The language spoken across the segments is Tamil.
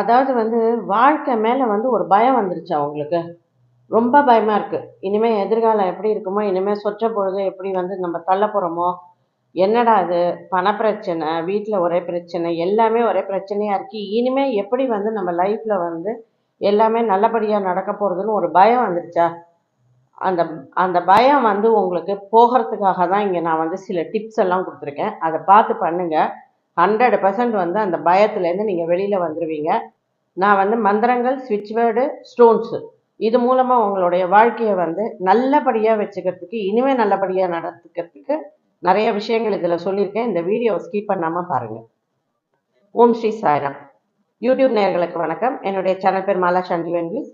அதாவது வந்து வாழ்க்கை மேலே வந்து ஒரு பயம் வந்துருச்சு அவங்களுக்கு. ரொம்ப பயமாக இருக்குது இனிமேல் எதிர்காலம் எப்படி இருக்குமோ இனிமேல் சொற்ற பொழுது எப்படி வந்து நம்ம தள்ள போகிறோமோ என்னடா இது? பணப்பிரச்சனை வீட்டில் ஒரே பிரச்சனை எல்லாமே ஒரே பிரச்சனையாக இருக்குது இனிமேல் எப்படி வந்து நம்ம லைஃப்பில் வந்து எல்லாமே நல்லபடியாக நடக்க போகிறதுன்னு ஒரு பயம் வந்துருச்சா? அந்த அந்த பயம் வந்து உங்களுக்கு போகிறதுக்காக தான் இங்கே நான் வந்து சில டிப்ஸ் எல்லாம் கொடுத்துருக்கேன். அதை பார்த்து பண்ணுங்கள் ஹண்ட்ரட் பர்சன்ட் வந்து அந்த பயத்துலேருந்து நீங்கள் வெளியில் வந்துடுவீங்க நான் வந்து மந்திரங்கள் ஸ்விட்ச் வேர்டு ஸ்டோன்ஸு இது மூலமாக உங்களுடைய வாழ்க்கையை வந்து நல்லபடியாக வச்சுக்கிறதுக்கு இனிமேல் நல்லபடியாக நடத்துக்கிறதுக்கு நிறைய விஷயங்கள் இதில் சொல்லியிருக்கேன். இந்த வீடியோவை ஸ்கிப் பண்ணாமல் பாருங்கள் ஓம் ஸ்ரீ சாய்ராம். யூடியூப் நேர்களுக்கு வணக்கம். என்னுடைய சேனல் பேர் மாலா சண்டி வென்லிஸ்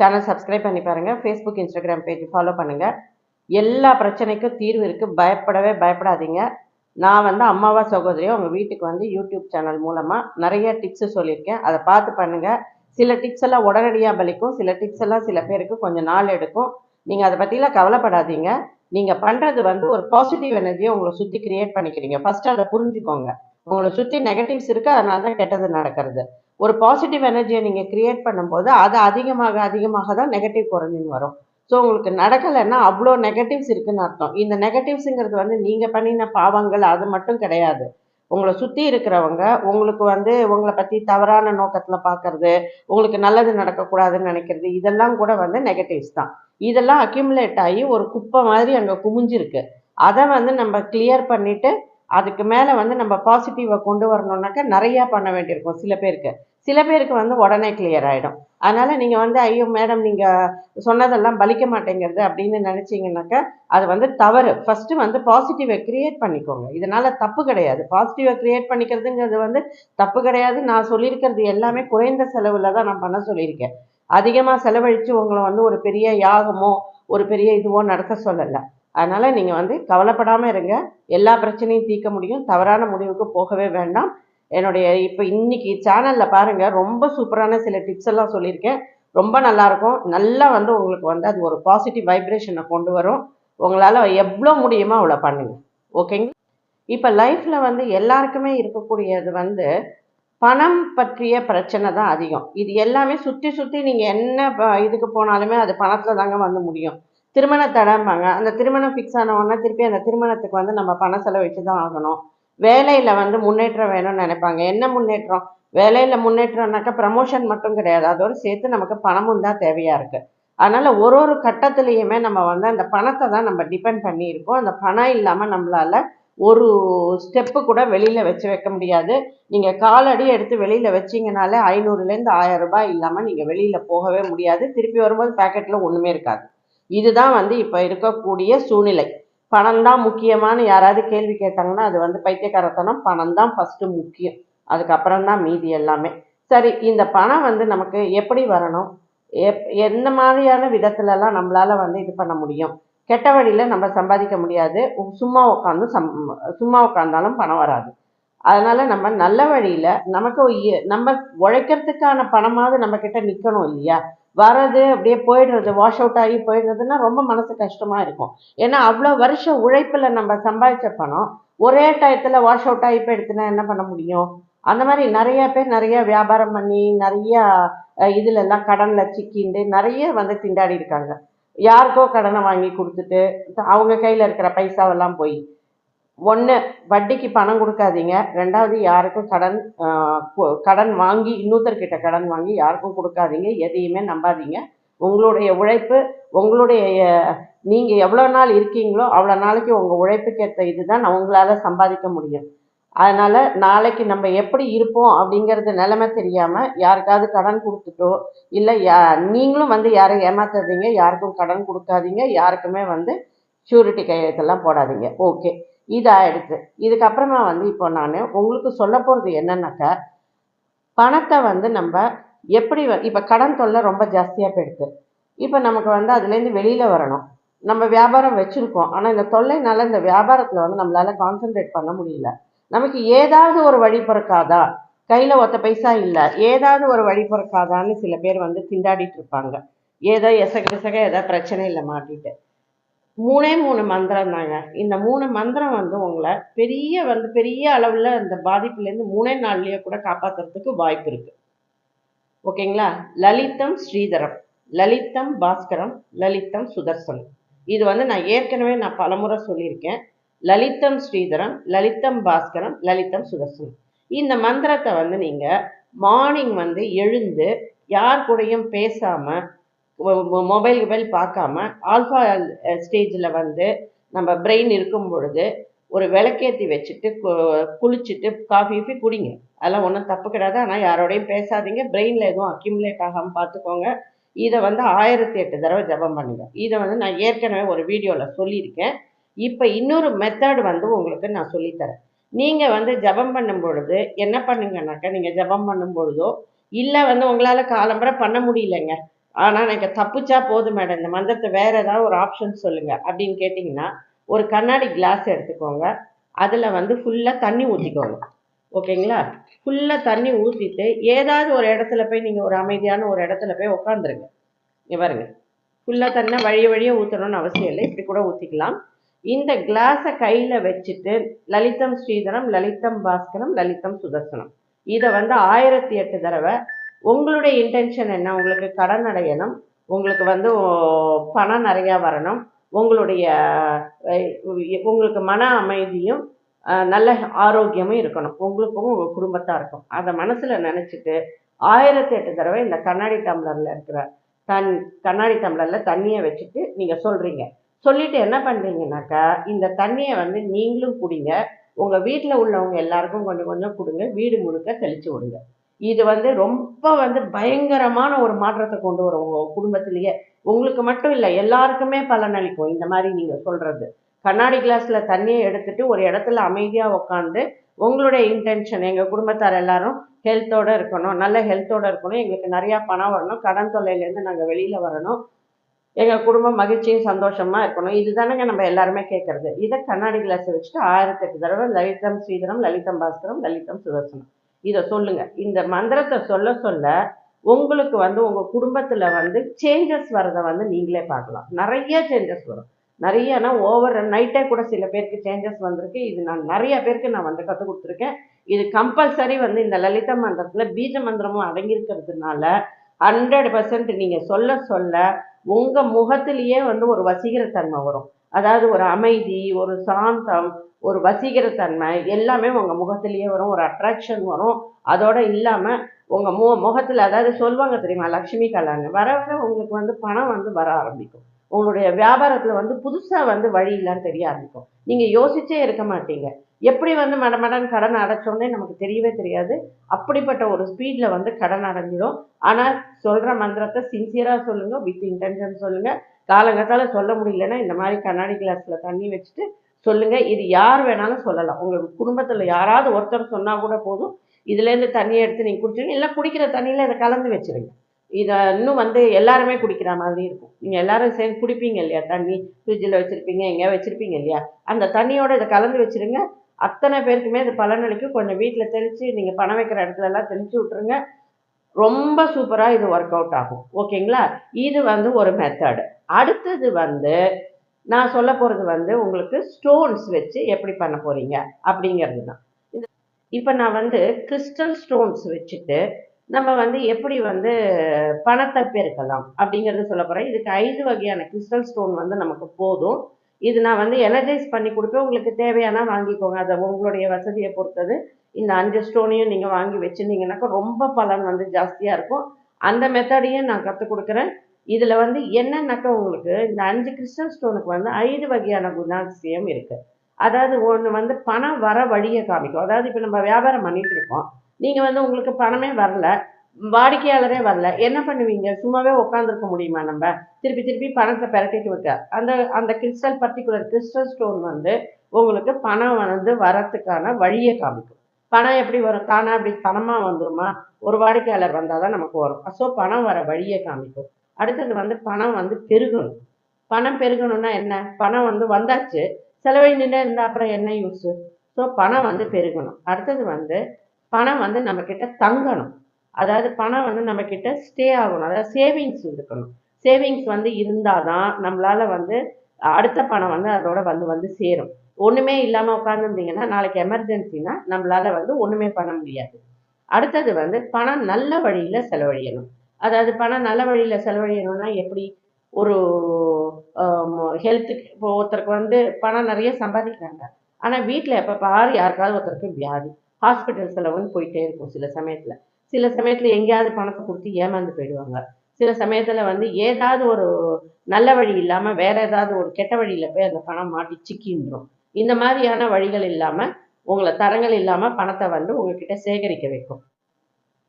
சேனல் சப்ஸ்கிரைப் பண்ணி பாருங்கள் ஃபேஸ்புக் இன்ஸ்டாகிராம் பேஜ் ஃபாலோ பண்ணுங்கள் எல்லா பிரச்சனைக்கும் தீர்வு இருக்குது பயப்படவே பயப்படாதீங்க. நான் வந்து அம்மாவா சகோதரியும் உங்கள் வீட்டுக்கு வந்து யூடியூப் சேனல் மூலமாக நிறைய டிப்ஸு சொல்லியிருக்கேன். அதை பார்த்து பண்ணுங்கள் சில டிப்ஸ் எல்லாம் உடனடியாக பலிக்கும். சில டிப்ஸ் எல்லாம் சில பேருக்கு கொஞ்சம் நாள் எடுக்கும். நீங்கள் அதை பற்றிலாம் கவலைப்படாதீங்க. நீங்கள் பண்ணுறது வந்து ஒரு பாசிட்டிவ் எனர்ஜியை உங்களை சுற்றி கிரியேட் பண்ணிக்கிறீங்க. ஃபஸ்ட்டு அதை புரிஞ்சுக்கோங்க. உங்களை சுற்றி நெகட்டிவ்ஸ் இருக்குது அதனால தான் கெட்டது நடக்கிறது. ஒரு பாசிட்டிவ் எனர்ஜியை நீங்கள் கிரியேட் பண்ணும்போது அது அதிகமாக அதிகமாக தான் நெகட்டிவ் குறைஞ்சின்னு வரும். ஸோ உங்களுக்கு நடக்கலைன்னா அவ்வளோ நெகட்டிவ்ஸ் இருக்குன்னு அர்த்தம். இந்த நெகட்டிவ்ஸுங்கிறது வந்து நீங்கள் பண்ணின பாவங்கள் அது மட்டும் கிடையாது. உங்களை சுற்றி இருக்கிறவங்க உங்களுக்கு வந்து உங்களை பற்றி தவறான நோக்கத்தில் பார்க்கறது உங்களுக்கு நல்லது நடக்கக்கூடாதுன்னு நினைக்கிறது இதெல்லாம் கூட வந்து நெகட்டிவ்ஸ் தான். இதெல்லாம் அக்யூமுலேட் ஆகி ஒரு குப்பை மாதிரி அங்கே குமிஞ்சிருக்கு. அதை வந்து நம்ம கிளியர் பண்ணிவிட்டு அதுக்கு மேலே வந்து நம்ம பாசிட்டிவை கொண்டு வரணுன்னாக்கா நிறையா பண்ண வேண்டியிருக்கும் சில பேருக்கு. சில பேருக்கு வந்து உடனே கிளியர் ஆகிடும் அதனால் நீங்கள் வந்து ஐயோ மேடம் நீங்கள் சொன்னதெல்லாம் பலிக்க மாட்டேங்கிறது அப்படின்னு நினச்சிங்கனாக்கா அது வந்து தவறு. ஃபஸ்ட்டு வந்து பாசிட்டிவை க்ரியேட் பண்ணிக்கோங்க. இதனால் தப்பு கிடையாது. பாசிட்டிவை க்ரியேட் பண்ணிக்கிறதுங்கிறது வந்து தப்பு கிடையாது. நான் சொல்லியிருக்கிறது எல்லாமே குறைந்த செலவில் தான் நான் பண்ண சொல்லியிருக்கேன். அதிகமாக செலவழித்து உங்களை வந்து ஒரு பெரிய யாகமோ ஒரு பெரிய இதுவோ நடக்க சொல்லலை. அதனால் நீங்கள் வந்து கவலைப்படாமல் இருங்க. எல்லா பிரச்சனையும் தீர்க்க முடியும். தவறான முடிவுக்கு போகவே வேண்டாம். என்னுடைய இப்போ இன்னைக்கு சேனலில் பாருங்கள் ரொம்ப சூப்பரான சில டிப்ஸ் எல்லாம் சொல்லியிருக்கேன். ரொம்ப நல்லாயிருக்கும். நல்லா வந்து உங்களுக்கு வந்து அது ஒரு பாசிட்டிவ் வைப்ரேஷனை கொண்டு வரும். உங்களால் எவ்வளோ முடியுமோ அவ்வளோ பண்ணுங்க. ஓகேங்க இப்போ லைஃப்பில் வந்து எல்லாருக்குமே இருக்கக்கூடியது வந்து பணம் பற்றிய பிரச்சனை தான் அதிகம். இது எல்லாமே சுற்றி சுற்றி நீங்கள் என்ன ப- இதுக்கு போனாலுமே அது பணத்தில் தாங்க வந்து முடியும். திருமண தடம்பாங்க. அந்த திருமணம் ஃபிக்ஸ் ஆன உடனே திருப்பி அந்த திருமணத்துக்கு வந்து நம்ம பணம் செலவழிச்சு தான் ஆகணும். வேலையில் வந்து முன்னேற்றம் வேணும்னு நினைப்பாங்க. என்ன முன்னேற்றம்? வேலையில் முன்னேற்றம்னாக்கா ப்ரமோஷன் மட்டும் கிடையாது. அதோடு சேர்த்து நமக்கு பணமும் தான் தேவையாக இருக்குது அதனால் ஒரு ஒரு கட்டத்துலேயுமே நம்ம வந்து அந்த பணத்தை தான் நம்ம டிபெண்ட் பண்ணியிருக்கோம். அந்த பணம் இல்லாமல் நம்மளால் ஒரு ஸ்டெப்பு கூட வெளியில் வச்சு வைக்க முடியாது. நீங்கள் காலடி எடுத்து வெளியில் வச்சீங்கனாலே ஐநூறுலேருந்து ஆயிரம் ரூபாய் இல்லாமல் நீங்கள் வெளியில் போகவே முடியாது. திருப்பி வரும்போது பேக்கெட்டில் ஒன்றுமே இருக்காது. இதுதான் வந்து இப்போ இருக்கக்கூடிய சூழ்நிலை. பணம் தான் முக்கியமானு யாராவது கேள்வி கேட்டாங்கன்னா அது வந்து பைத்தியக்காரத்தனம். பணம் தான் ஃபஸ்ட்டு முக்கியம். அதுக்கப்புறம் தான் மீதி எல்லாமே. சரி இந்த பணம் வந்து நமக்கு எப்படி வரணும்? எப் எந்த மாதிரியான விதத்துலலாம் நம்மளால் வந்து இது பண்ண முடியும்? கெட்ட வழியில் நம்ம சம்பாதிக்க முடியாது. சும்மா உட்காந்து சம் சும்மா உட்காந்தாலும் பணம் வராது. அதனால் நம்ம நல்ல வழியில் நமக்கு நம்ம உழைக்கிறதுக்கான பணமாவது நம்மக்கிட்ட நிற்கணும் இல்லையா? வர்றது அப்படியே போயிடுறது வாஷ் அவுட் ஆகி போயிடுறதுன்னா ரொம்ப மனசு கஷ்டமாக இருக்கும். ஏன்னா அவ்வளோ வருஷ உழைப்பில் நம்ம சம்பாதிச்ச பணம் ஒரே டயத்தில் வாஷ் அவுட் ஆகி போயிடுச்சுன்னா என்ன பண்ண முடியும்? அந்த மாதிரி நிறைய பேர் நிறைய வியாபாரம் பண்ணி நிறைய இதுலெல்லாம் கடனில் சிக்கிண்டு நிறைய வந்து திண்டாடி இருக்காங்க. யாருக்கோ கடனை வாங்கி கொடுத்துட்டு அவங்க கையில் இருக்கிற பைசாவெல்லாம் போய் ஒன்று வட்டிக்கு பணம் கொடுக்காதீங்க. ரெண்டாவது யாருக்கும் கடன் கடன் வாங்கி இன்னொருத்தர்கிட்ட கடன் வாங்கி யாருக்கும் கொடுக்காதீங்க. எதையுமே நம்பாதீங்க. உங்களுடைய உழைப்பு உங்களுடைய நீங்கள் எவ்வளோ நாள் இருக்கீங்களோ அவ்வளோ நாளைக்கு உங்கள் உழைப்புக்கேற்ற இதுதான் உங்களால் சம்பாதிக்க முடியும். அதனால் நாளைக்கு நம்ம எப்படி இருப்போம் அப்படிங்கிறது நிலைமை தெரியாமல் யாருக்காவது கடன் கொடுத்துட்டோ இல்லை யா நீங்களும் வந்து யாரையும் ஏமாத்தாதீங்க. யாருக்கும் கடன் கொடுக்காதீங்க. யாருக்குமே வந்து ஷூரிட்டி கையெழுத்தெல்லாம் போடாதீங்க. ஓகே இதாகிடுது இதுக்கப்புறமா வந்து இப்போ நான் உங்களுக்கு சொல்ல போகிறது என்னன்னாக்கா பணத்தை வந்து நம்ம எப்படி வ- இப்போ கடன் தொல்லை ரொம்ப ஜாஸ்தியாக போயிடுது இப்போ நமக்கு வந்து அதுலேருந்து வெளியில் வரணும். நம்ம வியாபாரம் வச்சுருக்கோம். ஆனால் இந்த தொல்லைனால இந்த வியாபாரத்தில் வந்து நம்மளால் கான்சென்ட்ரேட் பண்ண முடியல. நமக்கு ஏதாவது ஒரு வழி பிறக்காதா? கையில் ஒத்த பைசா இல்லை. ஏதாவது ஒரு வழி பிறக்காதான்னு சில பேர் வந்து திண்டாடிட்டு இருப்பாங்க. ஏதோ எசக பிசக ஏதோ பிரச்சனையில் மாட்டிட்டு. மூணே மூணு மந்திரம் தாங்க. இந்த மூணு மந்திரம் வந்து உங்களை பெரிய வந்து பெரிய அளவில் அந்த பாதிப்புலேருந்து மூணே நாள்லேயே கூட காப்பாற்றுறதுக்கு வாய்ப்பு இருக்குது ஓகேங்களா? லலிதம் ஸ்ரீதரம் லலிதம் பாஸ்கரம் லலிதம் சுதர்சனம். இது வந்து நான் ஏற்கனவே நான் பலமுறை சொல்லியிருக்கேன். லலிதம் ஸ்ரீதரம் லலிதம் பாஸ்கரம் லலிதம் சுதர்சனம். இந்த மந்திரத்தை வந்து நீங்கள் மார்னிங் வந்து எழுந்து யார் கூடயும் பேசாமல் மொபைல் கிபைல் பார்க்காம ஆல்ஃபா ஸ்டேஜில் வந்து நம்ம பிரெயின் இருக்கும் பொழுது ஒரு விளக்கேற்றி வச்சுட்டு கு- குளிச்சுட்டு காஃபி கீஃபி குடிங்க. அதெல்லாம் ஒன்றும் தப்பு கிடையாது. ஆனால் யாரோடையும் பேசாதீங்க. பிரெயினில் எதுவும் அக்யூமுலேட் ஆகாமல் பார்த்துக்கோங்க. இதை வந்து ஆயிரத்தி எட்டு தடவை ஜெபம் பண்ணுங்க. இதை வந்து நான் ஏற்கனவே ஒரு வீடியோவில் சொல்லியிருக்கேன். இப்போ இன்னொரு மெத்தட் வந்து உங்களுக்கு நான் சொல்லித்தரேன். நீங்கள் வந்து ஜெபம் பண்ணும் பொழுது என்ன பண்ணுங்கன்னாக்கா நீங்கள் ஜெபம் பண்ணும் பொழுதோ இல்லை வந்து உங்களால் காலம்பரை பண்ண முடியலைங்க. ஆனால் எனக்கு தப்பிச்சா போதும் மேடம். இந்த மந்திரத்தை வேற ஏதாவது ஒரு ஆப்ஷன் சொல்லுங்க அப்படின்னு கேட்டிங்கன்னா ஒரு கண்ணாடி கிளாஸ் எடுத்துக்கோங்க. அதில் வந்து ஃபுல்லாக தண்ணி ஊற்றிக்கோங்க ஓகேங்களா? ஃபுல்லாக தண்ணி ஊற்றிட்டு ஏதாவது ஒரு இடத்துல போய் நீங்கள் ஒரு அமைதியான ஒரு இடத்துல போய் உட்காந்துருங்க இங்க பாருங்க. ஃபுல்லாக தண்ணி வழிய வழியே ஊற்றணும்னு அவசியம் இல்லை. இப்படி கூட ஊற்றிக்கலாம் இந்த கிளாஸை கையில் வச்சுட்டு லலிதம் ஸ்ரீதரம் லலிதம் பாஸ்கரம் லலிதம் சுதர்சனம். இதை வந்து ஆயிரத்தி எட்டு தடவை உங்களுடைய இன்டென்ஷன் என்ன? உங்களுக்கு கடன் அடையணும். உங்களுக்கு வந்து பணம் நிறையா வரணும். உங்களுடைய உங்களுக்கு மன அமைதியும் நல்ல ஆரோக்கியமும் இருக்கணும். உங்களுக்கும் உங்கள் குடும்பத்தாருக்கும் அதை மனசில் நினச்சிட்டு ஆயிரத்தி எட்டு தடவை இந்த கண்ணாடி டம்ளரில் இருக்கிற தன் கண்ணாடி டம்ளரில் தண்ணியை வச்சுட்டு நீங்கள் சொல்கிறீங்க சொல்லிட்டு என்ன பண்ணுறீங்கனாக்கா இந்த தண்ணியை வந்து நீங்களும் குடிங்க. உங்கள் வீட்டில் உள்ளவங்க எல்லாருக்கும் கொஞ்சம் கொஞ்சம் கொடுங்க. வீடு முழுக்க தெளித்து விடுங்க. இது வந்து ரொம்ப வந்து பயங்கரமான ஒரு மாற்றத்தை கொண்டு வரும் உங்கள் குடும்பத்திலேயே. உங்களுக்கு மட்டும் இல்லை எல்லாருக்குமே பலனளிக்கும் இந்த மாதிரி நீங்கள் சொல்கிறது கண்ணாடி கிளாஸில் தண்ணியை எடுத்துட்டு ஒரு இடத்துல அமைதியாக உட்காந்து உங்களுடைய இன்டென்ஷன் எங்கள் குடும்பத்தார் எல்லாரும் ஹெல்த்தோடு இருக்கணும் நல்ல ஹெல்த்தோடு இருக்கணும் எங்களுக்கு நிறையா பணம் வரணும் கடன் தொல்லையிலேருந்து நாங்கள் வெளியில் வரணும் எங்கள் குடும்பம் மகிழ்ச்சியும் சந்தோஷமாக இருக்கணும். இதுதானங்க நம்ம எல்லாருமே கேட்குறது இதை கண்ணாடி கிளாஸை வச்சுட்டு ஆயிரத்தெட்டு தடவை லலிதம் ஸ்ரீதரம் லலிதம் பாஸ்கரம் லலிதம் சுதர்சனம். இதை சொல்லுங்க. இந்த மந்திரத்தை சொல்ல சொல்ல உங்களுக்கு வந்து உங்கள் குடும்பத்தில் வந்து சேஞ்சஸ் வரதை வந்து நீங்களே பார்க்கலாம். நிறைய சேஞ்சஸ் வரும். நிறையனா ஓவர் நைட்டே கூட சில பேருக்கு சேஞ்சஸ் வந்திருக்கு. இது நான் நிறைய பேருக்கு நான் வந்து கற்றுக் கொடுத்துருக்கேன். இது கம்பல்சரி வந்து இந்த லலிதா மந்திரத்தில் பீஜ மந்திரமும் அடங்கியிருக்கிறதுனால ஹண்ட்ரட் பர்சன்ட் நீங்கள் சொல்ல சொல்ல உங்கள் முகத்திலேயே வந்து ஒரு வசீகரத்தன்மை வரும். அதாவது ஒரு அமைதி ஒரு சாந்தம் ஒரு வசீகரத்தன்மை எல்லாமே உங்கள் முகத்திலேயே வரும் ஒரு அட்ராக்ஷன் வரும். அதோட இல்லாமல் உங்கள் மு முகத்தில் அதாவது சொல்லுவாங்க தெரியுமா லக்ஷ்மி கலான்னு வர வர உங்களுக்கு வந்து பணம் வந்து வர ஆரம்பிக்கும். உங்களுடைய வியாபாரத்தில் வந்து புதுசாக வந்து வழி இல்லைன்னு தெரிய ஆரம்பிக்கும். நீங்கள் யோசிச்சே இருக்க மாட்டீங்க. எப்படி வந்து மடமடன் கடன் அடைச்சோன்னே நமக்கு தெரியவே தெரியாது. அப்படிப்பட்ட ஒரு ஸ்பீடில் வந்து கடன் அடைஞ்சிடும். ஆனால் சொல்கிற மந்திரத்தை சின்சியராக சொல்லுங்கள் வித் இன்டென்ஷன் சொல்லுங்கள் காலங்கத்தால் சொல்ல முடியலன்னா இந்த மாதிரி கண்ணாடி கிளாஸில் தண்ணி வச்சுட்டு சொல்லுங்கள் இது யார் வேணாலும் சொல்லலாம். உங்கள் குடும்பத்தில் யாராவது ஒருத்தர் சொன்னால் கூட போதும். இதுலேருந்து தண்ணியை எடுத்து நீங்கள் குடிச்சிருங்க. இல்லை குடிக்கிற தண்ணியில் இதை கலந்து வச்சுருங்க. இதை இன்னும் வந்து எல்லாருமே குடிக்கிற மாதிரி இருக்கும். நீங்கள் எல்லாரும் சேர்ந்து குடிப்பீங்க இல்லையா? தண்ணி ஃப்ரிட்ஜில் வச்சுருப்பீங்க எங்கேயா வச்சுருப்பீங்க இல்லையா? அந்த தண்ணியோட இதை கலந்து வச்சுருங்க. அத்தனை பேருக்குமே இது பலனளிக்கும். கொஞ்சம் வீட்டில் தெளித்து நீங்கள் பணம் வைக்கிற இடத்துல எல்லாம் தெளித்து விட்ருங்க ரொம்ப சூப்பராக இது ஒர்க் அவுட் ஆகும். ஓகேங்களா இது வந்து ஒரு மெத்தடு அடுத்தது வந்து நான் சொல்ல போகிறது வந்து உங்களுக்கு ஸ்டோன்ஸ் வச்சு எப்படி பண்ண போகிறீங்க அப்படிங்கிறது தான். இப்போ நான் வந்து கிறிஸ்டல் ஸ்டோன்ஸ் வச்சுட்டு நம்ம வந்து எப்படி வந்து பணத்தை பெருக்கலாம் அப்படிங்கிறது சொல்ல போகிறேன் இதுக்கு ஐந்து வகையான கிறிஸ்டல் ஸ்டோன் வந்து நமக்கு போதும். இது நான் வந்து எனர்ஜைஸ் பண்ணி கொடுப்பேன் உங்களுக்கு தேவையானா வாங்கிக்கோங்க. அதை உங்களுடைய வசதியை பொறுத்தது. இந்த அஞ்சு ஸ்டோனையும் நீங்கள் வாங்கி வச்சுருந்தீங்கன்னாக்கா ரொம்ப பலன் வந்து ஜாஸ்தியாக இருக்கும். அந்த மெத்தடையும் நான் கற்றுக் கொடுக்குறேன். இதில் வந்து என்னன்னாக்கா உங்களுக்கு இந்த அஞ்சு கிறிஸ்டல் ஸ்டோனுக்கு வந்து ஐந்து வகையான குணாதிசயம் இருக்குது அதாவது ஒன்று வந்து பணம் வர வழியை காமிக்கும். அதாவது இப்போ நம்ம வியாபாரம் பண்ணிகிட்டு இருக்கோம். நீங்கள் வந்து உங்களுக்கு பணமே வரல. வாடிக்கையாளரே வரல. என்ன பண்ணுவீங்க? சும்மாவே உட்காந்துருக்க முடியுமா நம்ம? திருப்பி திருப்பி பணத்தை பெரட்டிட்டு விட்டார் அந்த அந்த கிறிஸ்டல் பர்டிகுலர் கிறிஸ்டல் ஸ்டோன் வந்து உங்களுக்கு பணம் வந்து வரத்துக்கான வழியை காமிக்கும். பணம் எப்படி வரும்? தானா அப்படி பணமாக வந்துருமா? ஒரு வாடிக்கையாளர் வந்தால் தான் நமக்கு வரும். ஸோ பணம் வர வழியை காமிக்கும். அடுத்தது வந்து பணம் வந்து பெருகணும். பணம் பெருகணும்னா என்ன? பணம் வந்து வந்தாச்சு. செலவை நின்று இருந்தால் அப்புறம் என்ன யூஸு ஸோ பணம் வந்து பெருகணும். அடுத்தது வந்து பணம் வந்து நம்மக்கிட்ட தங்கணும். அதாவது பணம் வந்து நம்மக்கிட்ட ஸ்டே ஆகணும். அதாவது சேவிங்ஸ் இருக்கணும். சேவிங்ஸ் வந்து இருந்தால் தான் நம்மளால் வந்து அடுத்த பணம் வந்து அதோட வந்து வந்து சேரும். ஒன்றுமே இல்லாமல் உட்காந்துருந்தீங்கன்னா நாளைக்கு எமர்ஜென்சினா நம்மளால் வந்து ஒன்றுமே பண்ண முடியாது. அடுத்தது வந்து பணம் நல்ல வழியில் செலவழியணும். அதாவது பணம் நல்ல வழியில் செலவழியணும்னா எப்படி? ஒரு ஹெல்த்துக்கு இப்போ ஒருத்தருக்கு வந்து பணம் நிறைய சம்பாதிக்கிறாங்க. ஆனால் வீட்டில் எப்போ பாரு யாருக்காவது ஒருத்தருக்கு வியாதி. ஹாஸ்பிட்டல் செலவுன்னு போயிட்டே இருக்கும் சில சமயத்தில். சில சமயத்தில் எங்கேயாவது பணத்தை கொடுத்து ஏமாந்து போயிடுவாங்க. சில சமயத்தில் வந்து ஏதாவது ஒரு நல்ல வழி இல்லாமல் வேற ஏதாவது ஒரு கெட்ட வழியில் போய் அந்த பணம் மாட்டி சிக்கின்றோம். இந்த மாதிரியான வழிகள் இல்லாமல் உங்களை தரங்கள் இல்லாமல் பணத்தை வந்து உங்ககிட்ட சேகரிக்க வைக்கும்.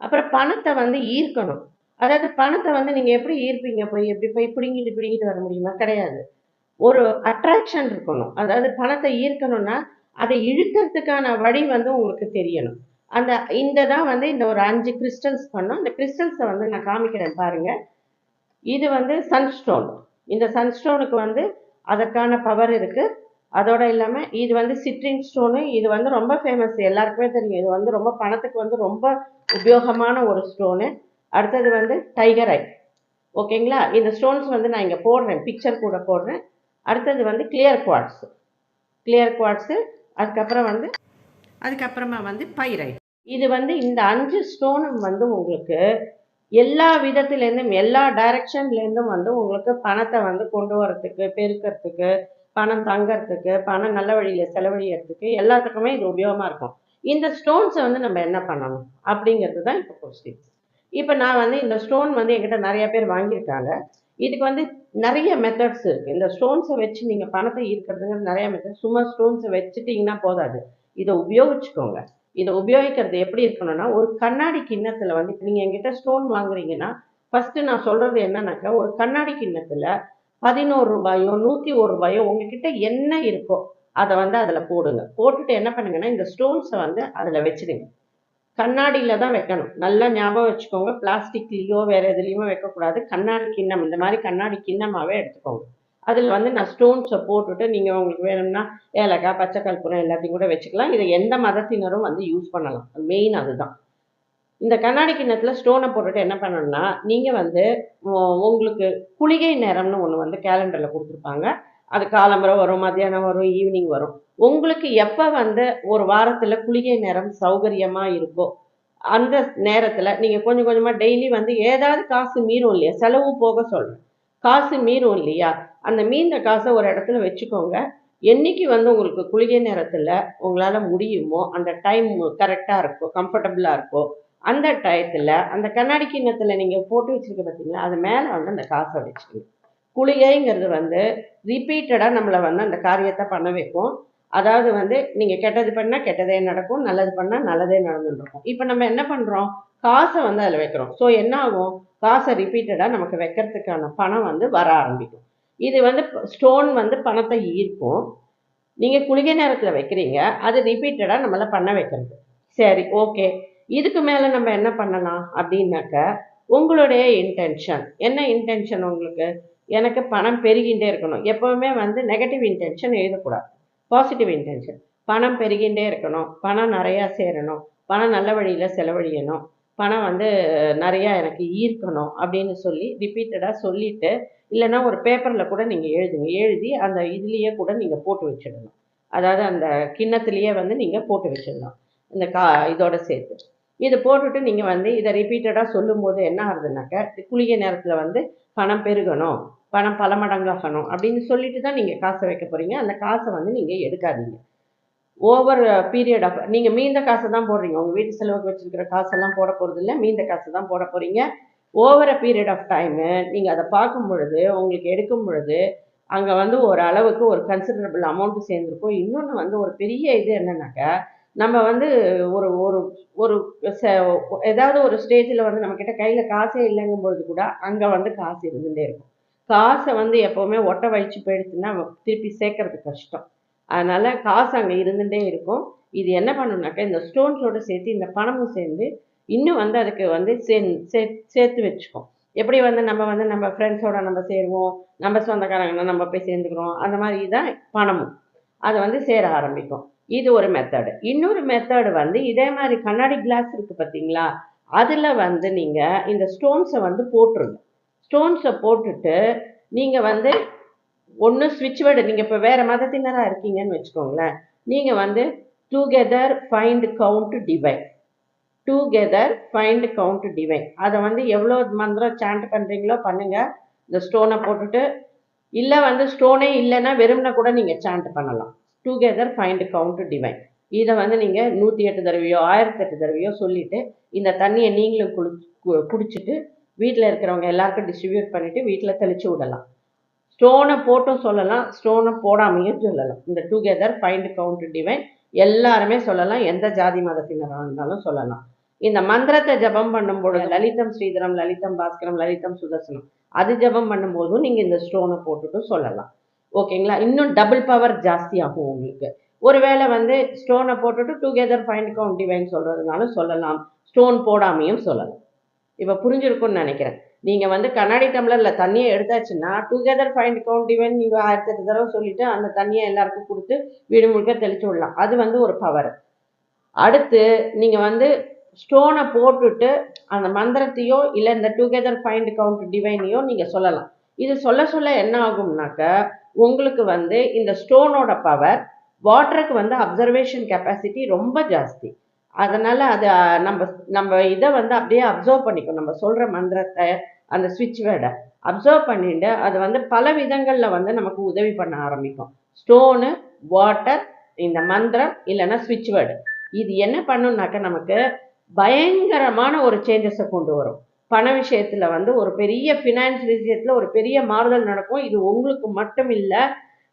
அப்புறம் பணத்தை வந்து ஈர்க்கணும். அதாவது பணத்தை வந்து நீங்கள் எப்படி ஈர்ப்பீங்க? போய் எப்படி போய் பிடுங்கிட்டு பிடிங்கிட்டு வர முடியுமா? கிடையாது. ஒரு அட்ராக்ஷன் இருக்கணும். அதாவது பணத்தை ஈர்க்கணும்னா அதை இழுக்கிறதுக்கான வழி வந்து உங்களுக்கு தெரியணும். அந்த இந்த தான் வந்து இந்த ஒரு அஞ்சு கிறிஸ்டல்ஸ் பண்ணோம். இந்த கிறிஸ்டல்ஸை வந்து நான் காமிக்கிறேன் பாருங்க. இது வந்து சன்ஸ்டோன் இந்த சன்ஸ்டோனுக்கு வந்து அதற்கான பவர் இருக்கு. அதோட இல்லாமல் இது வந்து சிட்ரிங் ஸ்டோனு இது வந்து ரொம்ப ஃபேமஸ் எல்லாருக்குமே தெரியும். இது வந்து ரொம்ப பணத்துக்கு வந்து ரொம்ப உபயோகமான ஒரு ஸ்டோனு அடுத்தது வந்து டைகர் ஐ ஓகேங்களா இந்த ஸ்டோன்ஸ் வந்து நான் இங்கே போடுறேன். பிக்சர் கூட போடுறேன். அடுத்தது வந்து கிளியர் குவாட்ஸ் கிளியர் குவாட்ஸு அதுக்கப்புறம் வந்து அதுக்கப்புறமா வந்து பைரைட் இது வந்து இந்த அஞ்சு ஸ்டோனும் வந்து உங்களுக்கு எல்லா விதத்துலேருந்தும் எல்லா டைரக்ஷன்லேருந்தும் வந்து உங்களுக்கு பணத்தை வந்து கொண்டு வரத்துக்கு பெருக்கிறதுக்கு பணம் தங்கிறதுக்கு பணம் நல்ல வழியில் செலவழியறதுக்கு எல்லாத்துக்குமே இது உபயோகமாக இருக்கும். இந்த ஸ்டோன்ஸை வந்து நம்ம என்ன பண்ணணும்? அப்படிங்கிறது தான் இப்போ கொஸ்டின் இப்போ நான் வந்து இந்த ஸ்டோன் வந்து என்கிட்ட நிறைய பேர் வாங்கியிருக்காங்க. இதுக்கு வந்து நிறைய மெத்தட்ஸ் இருக்குது இந்த ஸ்டோன்ஸை வச்சு நீங்கள் பணத்தை ஈர்க்கிறதுங்கிற நிறைய மெத்தட் சும்மா ஸ்டோன்ஸை வச்சுட்டிங்கன்னா போதாது. இதை உபயோகிச்சுக்கோங்க. இதை உபயோகிக்கிறது எப்படி இருக்கணும்னா ஒரு கண்ணாடி கிண்ணத்தில் வந்து இப்போ நீங்கள் என்கிட்ட ஸ்டோன் வாங்குறீங்கன்னா ஃபஸ்ட்டு நான் சொல்கிறது என்னன்னாக்கா ஒரு கண்ணாடி கிண்ணத்தில் பதினோரு ரூபாயோ நூற்றி ஒரு ரூபாயோ உங்ககிட்ட என்ன இருக்கோ அதை வந்து அதில் போடுங்க. போட்டுட்டு என்ன பண்ணுங்கன்னா இந்த ஸ்டோன்ஸை வந்து அதில் வச்சிடுங்க. கண்ணாடியில் தான் வைக்கணும். நல்லா ஞாபகம் வச்சுக்கோங்க. பிளாஸ்டிக்லேயோ வேறு எதுலேயுமோ வைக்கக்கூடாது. கண்ணாடி கிண்ணம் இந்த மாதிரி கண்ணாடி கிண்ணமாகவே எடுத்துக்கோங்க. அதில் வந்து நான் ஸ்டோன்ஸை போட்டுட்டு நீங்கள் உங்களுக்கு வேணும்னா ஏலக்காய் பச்சை கற்பூரம் எல்லாத்தையும் கூட வச்சுக்கலாம். இதை எந்த மதத்தினரும் வந்து யூஸ் பண்ணலாம். மெயின் அதுதான். இந்த கண்ணாடி கிண்ணத்தில் ஸ்டோனை போட்டுட்டு என்ன பண்ணணும்னா நீங்கள் வந்து உங்களுக்கு குளிகை நேரம்னு ஒன்று வந்து கேலண்டரில் கொடுத்துருப்பாங்க. அது காலம்பரம் வரும் மத்தியானம் வரும் ஈவினிங் வரும். உங்களுக்கு எப்போ வந்து ஒரு வாரத்தில் குளிகை நேரம் சௌகரியமாக இருக்கோ அந்த நேரத்தில் நீங்கள் கொஞ்சம் கொஞ்சமாக டெய்லி வந்து ஏதாவது காசு மீறும் இல்லையா? செலவு போக சொல்கிறேன் காசு மீறும் இல்லையா? அந்த மீந்த காசை ஒரு இடத்துல வச்சுக்கோங்க. என்னைக்கு வந்து உங்களுக்கு குளிகை நேரத்தில் உங்களால் முடியுமோ அந்த டைம் கரெக்டாக இருக்கும் கம்ஃபர்டபுளாக இருக்கும் அந்த டயத்தில் அந்த கண்ணாடி கிண்ணத்தில் நீங்கள் போட்டு வச்சிருக்க பார்த்தீங்களா அது மேலே வந்து அந்த காசை வச்சுக்கணும். குளிகைங்கிறது வந்து ரிப்பீட்டடாக நம்மளை வந்து அந்த காரியத்தை பண்ண வைக்கும். அதாவது வந்து நீங்கள் கெட்டது பண்ணால் கெட்டதே நடக்கும் நல்லது பண்ணால் நல்லதே நடந்துருக்கும் இப்போ நம்ம என்ன பண்ணுறோம் காசை வந்து அதில் வைக்கிறோம். ஸோ என்ன ஆகும் காசை ரிப்பீட்டடாக நமக்கு வைக்கிறதுக்கான பணம் வந்து வர ஆரம்பிக்கும். இது வந்து ஸ்டோன் வந்து பணத்தை ஈர்க்கும். நீங்கள் குளிகை நேரத்தில் வைக்கிறீங்க அது ரிப்பீட்டடாக நம்மளை பண்ண வைக்கிறது. சரி ஓகே இதுக்கு மேலே நம்ம என்ன பண்ணலாம் அப்படின்னாக்க உங்களுடைய இன்டென்ஷன் என்ன இன்டென்ஷன் உங்களுக்கு? எனக்கு பணம் பெருகின்றே இருக்கணும். எப்போவுமே வந்து நெகட்டிவ் இன்டென்ஷன் எழுதக்கூடாது. பாசிட்டிவ் இன்டென்ஷன் பணம் பெருகின்றே இருக்கணும். பணம் நிறையா சேரணும். பணம் நல்ல வழியில் செலவழியணும். பணம் வந்து நிறையா எனக்கு ஈர்க்கணும் அப்படின்னு சொல்லி ரிப்பீட்டடாக சொல்லிவிட்டு இல்லைன்னா ஒரு பேப்பரில் கூட நீங்கள் எழுதுங்க. எழுதி அந்த இதுலேயே கூட நீங்கள் போட்டு வச்சிடணும். அதாவது அந்த கிண்ணத்துலேயே வந்து நீங்கள் போட்டு வச்சிடலாம் இந்த கா இதோட சேர்த்து. இதை போட்டுட்டு நீங்கள் வந்து இதை ரிப்பீட்டடாக சொல்லும்போது என்ன ஆகுதுனாக்கா குளிய நேரத்தில் வந்து பணம் பெருகணும் பணம் பல மடங்காகணும் அப்படின்னு சொல்லிட்டு தான் நீங்கள் காசை வைக்க போகிறீங்க அந்த காசை வந்து நீங்கள் எடுக்காதீங்க. ஓவர் பீரியட் ஆஃப் நீங்கள் மீந்த காசை தான் போடுறீங்க. உங்கள் வீட்டு செலவுக்கு வச்சிருக்கிற காசெல்லாம் போட போகிறது இல்லை மீந்த காசு தான் போட போகிறீங்க ஓவர் பீரியட் ஆஃப் டைமு நீங்கள் அதை பார்க்கும் பொழுது உங்களுக்கு எடுக்கும் பொழுது அங்கே வந்து ஒரு அளவுக்கு ஒரு கன்சிடரபிள் அமௌண்ட்டு சேர்ந்துருக்கும். இன்னொன்று வந்து ஒரு பெரிய இது என்னன்னாக்கா நம்ம வந்து ஒரு ஒரு ஒரு ச- ஏதாவது ஒரு ஸ்டேஜில் வந்து நம்மக்கிட்ட கையில் காசே இல்லைங்கும் பொழுது கூட அங்கே வந்து காசு இருந்துகிட்டே இருக்கும். காசை வந்து எப்போவுமே ஒட்ட வயிற்று போயிடுச்சுன்னா திருப்பி சேர்க்கறது கஷ்டம். அதனால் காசு அங்கே இருந்துகிட்டே இருக்கும். இது என்ன பண்ணணும்னாக்கா இந்த ஸ்டோன்ஸோடு சேர்த்து இந்த பணமும் சேர்ந்து இன்னும் வந்து அதுக்கு வந்து சே சே சேர்த்து வச்சுக்கும். எப்படி வந்து நம்ம வந்து நம்ம ஃப்ரெண்ட்ஸோட நம்ம சேருவோம் நம்ம சொந்தக்காரங்கன்னா நம்ம போய் சேர்ந்துக்கிறோம் அந்த மாதிரி தான் பணமும். அது வந்து சேர ஆரம்பிக்கும். இது ஒரு மெத்தடு இன்னொரு மெத்தடு வந்து இதே மாதிரி கண்ணாடி கிளாஸ் இருக்குது பார்த்தீங்களா அதில் வந்து நீங்கள் இந்த ஸ்டோன்ஸை வந்து போட்டுருங்க. ஸ்டோன்ஸை போட்டுட்டு நீங்கள் வந்து ஒன்று ஸ்விட்ச் வேர்டு நீங்கள் இப்போ வேறு மதத்தினராக இருக்கீங்கன்னு வச்சுக்கோங்களேன். நீங்கள் வந்து together find count divine together find count divine அதை வந்து எவ்வளோ மந்திரம் சாண்ட் பண்ணுறீங்களோ பண்ணுங்கள் இந்த ஸ்டோனை போட்டுட்டு இல்லை வந்து ஸ்டோனே இல்லைன்னா வெறும்னா கூட நீங்கள் சாண்ட் பண்ணலாம். டுகெதர் ஃபைண்ட் கவுண்ட் டிவைன் இதை வந்து நீங்கள் நூற்றி எட்டு தடவையோ ஆயிரத்தெட்டு தடவையோ சொல்லிவிட்டு இந்த தண்ணியை நீங்களும் குளி கு- குடிச்சிட்டு வீட்டில் இருக்கிறவங்க எல்லாருக்கும் டிஸ்ட்ரிபியூட் பண்ணிவிட்டு வீட்டில் தெளித்து விடலாம். ஸ்டோனை போட்டும் சொல்லலாம் ஸ்டோனை போடாமையும் சொல்லலாம். இந்த டுகெதர் ஃபைண்ட் கவுண்ட் டிவைன் எல்லாருமே சொல்லலாம். எந்த ஜாதி மதத்தினராக இருந்தாலும் சொல்லலாம். இந்த மந்திரத்தை ஜெபம் பண்ணும்பொழுது லலிதம் ஸ்ரீதரம் லலிதம் பாஸ்கரம் லலிதம் சுதர்சனம் அது ஜெபம் பண்ணும்போதும் நீங்கள் இந்த ஸ்டோனை போட்டுட்டு சொல்லலாம். ஓகேங்களா? இன்னும் டபுள் பவர் ஜாஸ்தி ஆகும் உங்களுக்கு. ஒருவேளை வந்து ஸ்டோனை போட்டுட்டு டுகெதர் ஃபைண்ட் கவுண்ட் டிவைன் சொல்கிறதுனாலும் சொல்லலாம். ஸ்டோன் போடாமையும் சொல்லலாம். இப்போ புரிஞ்சிருக்கும்னு நினைக்கிறேன். நீங்கள் வந்து கண்ணாடி டம்ளரில் தண்ணியை எடுத்தாச்சுன்னா டுகெதர் ஃபைண்ட் கவுண்ட் டிவைன் நீங்கள் ஆயிரத்தெட்டு தடவை சொல்லிட்டு அந்த தண்ணியை எல்லாருக்கும் கொடுத்து வீடு முழுக்க தெளிச்சு விடலாம். அது வந்து ஒரு பவர் அடுத்து நீங்கள் வந்து ஸ்டோனை போட்டுட்டு அந்த மந்திரத்தையோ இல்லை இந்த டுகெதர் ஃபைண்ட் கவுண்ட் டிவைனையோ நீங்கள் சொல்லலாம். இது சொல்ல சொல்ல என்ன ஆகும்னாக்க உங்களுக்கு வந்து இந்த ஸ்டோனோட பவர் வாட்டருக்கு வந்து அப்சர்வேஷன் கெப்பாசிட்டி ரொம்ப ஜாஸ்தி. அதனால் அது நம்ம நம்ம இதை வந்து அப்படியே அப்சர்வ் பண்ணிக்கும் நம்ம சொல்கிற மந்திரத்தை அந்த சுவிட்ச் வேர்டை அப்சர்வ் பண்ணிட்டு அது வந்து பல விதங்களில் வந்து நமக்கு உதவி பண்ண ஆரம்பிக்கும். ஸ்டோனு வாட்டர் இந்த மந்திரம் இல்லைன்னா சுவிட்ச் வேர்டு இது என்ன பண்ணுனாக்க நமக்கு பயங்கரமான ஒரு சேஞ்சஸை கொண்டு வரும். பண விஷயத்தில் வந்து ஒரு பெரிய ஃபினான்ஸ் விஷயத்தில் ஒரு பெரிய மாறுதல் நடக்கும். இது உங்களுக்கு மட்டும் இல்லை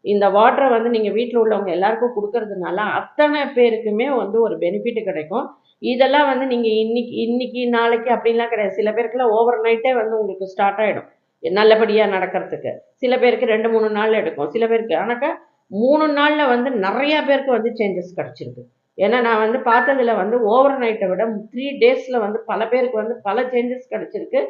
இந்த வாட்டரை வந்து நீங்கள் வீட்டில் உள்ளவங்க எல்லாருக்கும் கொடுக்கறதுனால அத்தனை பேருக்குமே வந்து ஒரு பெனிஃபிட் கிடைக்கும். இதெல்லாம் வந்து நீங்கள் இன்னைக்கு இன்னைக்கு நாளைக்கு அப்படின்லாம் கிடையாது. சில பேருக்குலாம் ஓவர் நைட்டே வந்து உங்களுக்கு ஸ்டார்ட் ஆகிடும் நல்லபடியாக நடக்கிறதுக்கு. சில பேருக்கு ரெண்டு மூணு நாள் எடுக்கும். சில பேருக்கு ஆனாக்கா மூணு நாளில் வந்து நிறையா பேருக்கு வந்து சேஞ்சஸ் கிடச்சிருக்கு. ஏன்னா நான் வந்து பார்த்ததில் வந்து ஓவர் நைட்டை விட த்ரீ டேஸில் வந்து பல பேருக்கு வந்து பல சேஞ்சஸ் கிடச்சிருக்கு.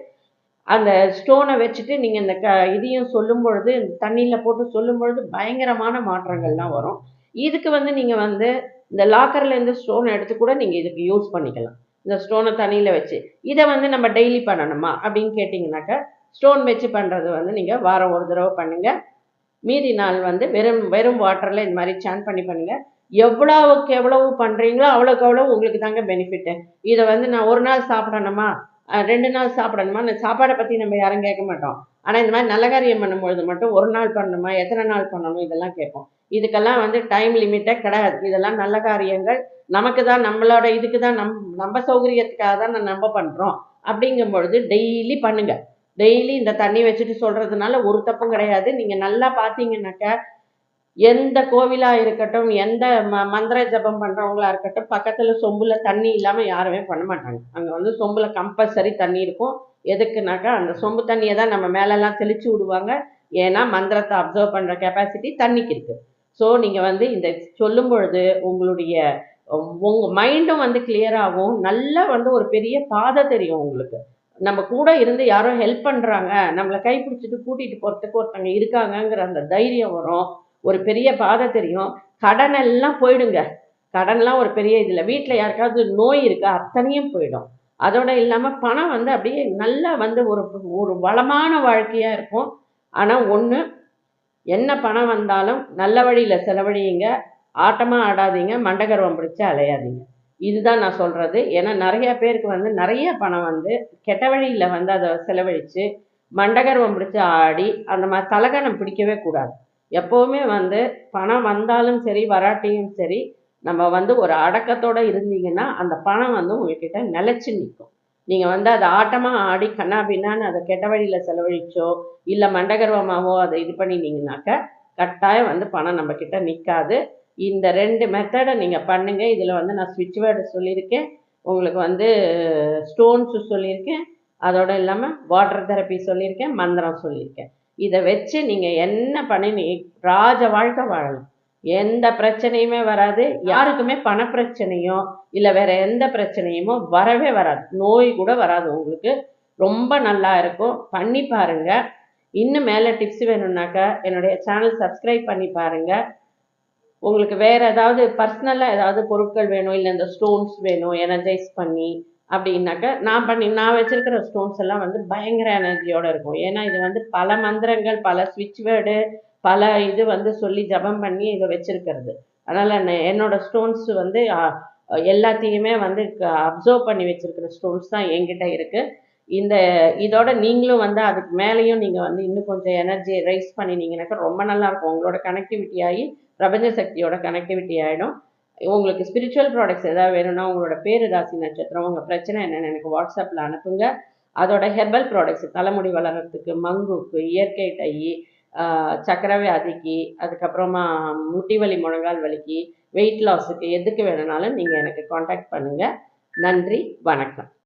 அந்த ஸ்டோனை வச்சுட்டு நீங்கள் இந்த க இதையும் சொல்லும் பொழுது இந்த தண்ணியில் போட்டு சொல்லும் பொழுது பயங்கரமான மாற்றங்கள்லாம் வரும். இதுக்கு வந்து நீங்கள் வந்து இந்த லாக்கர்லேருந்து ஸ்டோனை எடுத்து கூட நீங்கள் இதுக்கு யூஸ் பண்ணிக்கலாம். இந்த ஸ்டோனை தண்ணியில் வச்சு. இதை வந்து நம்ம டெய்லி பண்ணணுமா? அப்படின்னு கேட்டிங்கனாக்கா ஸ்டோன் வச்சு பண்ணுறது வந்து நீங்கள் வாரம் ஒரு தடவை பண்ணுங்கள் மீதி நாள் வந்து வெறும் வெறும் வாட்டரில் இந்த மாதிரி சேன் பண்ணி பண்ணுங்கள் எவ்வளோவுக்கு எவ்வளவு பண்ணுறீங்களோ அவ்வளோக்கு அவ்வளோ உங்களுக்கு தாங்க பெனிஃபிட்டு இதை வந்து நான் ஒரு நாள் சாப்பிடணுமா? ரெண்டு நாள் சாப்பிடணுமா? இந்த சாப்பாடை பற்றி நம்ம யாரும் கேட்க மாட்டோம். ஆனால் இந்த மாதிரி நல்ல காரியம் பண்ணும்பொழுது மட்டும் ஒரு நாள் பண்ணணுமா? எத்தனை நாள் பண்ணணும்? இதெல்லாம் கேட்போம். இதுக்கெல்லாம் வந்து டைம் லிமிட்டே கிடையாது. இதெல்லாம் நல்ல காரியங்கள். நமக்கு தான் நம்மளோட இதுக்கு தான் நம் நம்ம சௌகரியத்துக்காக தான் நம்ம பண்ணுறோம் அப்படிங்கும் பொழுது டெய்லி பண்ணுங்கள் டெய்லி இந்த தண்ணி வச்சுட்டு சொல்கிறதுனால ஒரு தப்பும் கிடையாது. நீங்கள் நல்லா பார்த்தீங்கன்னாக்கா எந்த கோவிலாக இருக்கட்டும் எந்த ம மந்திர ஜபம் பண்ணுறவங்களா இருக்கட்டும் பக்கத்தில் சொம்புல தண்ணி இல்லாமல் யாருமே பண்ண மாட்டாங்க. அங்கே வந்து சொம்புல கம்பல்சரி தண்ணி இருக்கும். எதுக்குனாக்கா அந்த சொம்பு தண்ணியை தான் நம்ம மேலெல்லாம் தெளிச்சு விடுவாங்க. ஏன்னா மந்திரத்தை அப்சர்வ் பண்ணுற கெப்பாசிட்டி தண்ணிக்கு இருக்குது ஸோ நீங்கள் வந்து இந்த சொல்லும் பொழுது உங்களுடைய உங்கள் மைண்டும் வந்து கிளியராகும் நல்லா வந்து ஒரு பெரிய பாதை தெரியும் உங்களுக்கு. நம்ம கூட இருந்து யாரும் ஹெல்ப் பண்ணுறாங்க நம்மளை கைப்பிடிச்சிட்டு கூட்டிகிட்டு போகிறதுக்கு ஒருத்தவங்க இருக்காங்கங்கிற அந்த தைரியம் வரும். ஒரு பெரிய பாதை தெரியும். கடன் எல்லாம் போயிடுங்க. கடன்லாம் ஒரு பெரிய இதில். வீட்டில் யாருக்காவது நோய் இருக்கா அத்தனையும் போயிடும். அதோட இல்லாமல் பணம் வந்து அப்படியே நல்லா வந்து ஒரு ஒரு வளமான வாழ்க்கையாக இருக்கும். ஆனால் ஒன்று என்ன பணம் வந்தாலும் நல்ல வழியில் செலவழியுங்க. ஆட்டமாக ஆடாதீங்க. மண்டகர்வம் பிடிச்சி அலையாதீங்க. இதுதான் நான் சொல்கிறது ஏன்னா நிறைய பேருக்கு வந்து நிறைய பணம் வந்து கெட்ட வழியில் வந்து அதை செலவழித்து மண்டகர்வம் பிடிச்சி ஆடி அந்த மாதிரி தலகணம் பிடிக்கவே கூடாது. எப்போவுமே வந்து பணம் வந்தாலும் சரி வராட்டியும் சரி நம்ம வந்து ஒரு அடக்கத்தோடு இருந்தீங்கன்னா அந்த பணம் வந்து உங்ககிட்ட நிலச்சி நிற்கும். நீங்கள் வந்து அதை ஆட்டமாக ஆடி கண்ணா பின்னான்னு அதை கெட்ட வழியில் செலவழிச்சோ இல்லை மண்டகர்வமாவோ அதை இது பண்ணினீங்கனாக்க கட்டாயம் வந்து பணம் நம்ம கிட்ட நிற்காது. இந்த ரெண்டு மெத்தடை நீங்கள் பண்ணுங்கள் இதில் வந்து நான் ஸ்விட்ச் வேர்டு சொல்லியிருக்கேன். உங்களுக்கு வந்து ஸ்டோன்ஸு சொல்லியிருக்கேன். அதோடு இல்லாமல் வாட்டர் தெரப்பி சொல்லியிருக்கேன். மந்திரம் சொல்லியிருக்கேன். இதை வச்சு நீங்கள் என்ன பண்ணி ராஜ வாழ்க்கை வாழலாம் எந்த பிரச்சனையுமே வராது. யாருக்குமே பண பிரச்சனையோ இல்லை வேற எந்த பிரச்சனையுமோ வரவே வராது. நோய் கூட வராது உங்களுக்கு. ரொம்ப நல்லா இருக்கும். பண்ணி பாருங்க. இன்னும் மேலே டிப்ஸ் வேணும்னாக்கா என்னுடைய சேனல் சப்ஸ்கிரைப் பண்ணி பாருங்க. உங்களுக்கு வேற ஏதாவது பர்சனலாக ஏதாவது பொருட்கள் வேணும் இல்லை இந்த ஸ்டோன்ஸ் வேணும் எனர்ஜைஸ் பண்ணி அப்படின்னாக்கா நான் பண்ணி நான் வச்சிருக்கிற ஸ்டோன்ஸ் எல்லாம் வந்து பயங்கர எனர்ஜியோட இருக்கும். ஏன்னா இது வந்து பல மந்திரங்கள் பல ஸ்விட்ச் வேர்டு பல இது வந்து சொல்லி ஜபம் பண்ணி இதை வச்சிருக்கிறது. அதனால நான் என்னோட ஸ்டோன்ஸ் வந்து எல்லாத்தையுமே வந்து அப்சர்வ் பண்ணி வச்சிருக்கிற ஸ்டோன்ஸ் தான் என்கிட்ட இருக்குது இந்த இதோட நீங்களும் வந்து அதுக்கு மேலேயும் நீங்கள் வந்து இன்னும் கொஞ்சம் எனர்ஜி ரைஸ் பண்ணினீங்கன்னாக்கா ரொம்ப நல்லா இருக்கும். உங்களோட கனெக்டிவிட்டி ஆகி பிரபஞ்ச சக்தியோட கனெக்டிவிட்டி ஆகிடும் உங்களுக்கு ஸ்பிரிச்சுவல் ப்ராடக்ட்ஸ் ஏதாவது வேணும்னா உங்களோட பேரு ராசி நட்சத்திரம் உங்கள் பிரச்சனை என்னென்னு எனக்கு வாட்ஸ்அப்பில் அனுப்புங்க. அதோட ஹெர்பல் ப்ராடக்ட்ஸ் தலைமுடி வளர்கிறதுக்கு மங்குக்கு இயற்கை டை சக்கரவியாதிக்கு அதுக்கப்புறமா முட்டி வலி முழங்கால் வலிக்கு வெயிட் லாஸுக்கு எதுக்கு வேணும்னாலும் நீங்கள் எனக்கு காண்டாக்ட் பண்ணுங்கள் நன்றி வணக்கம்.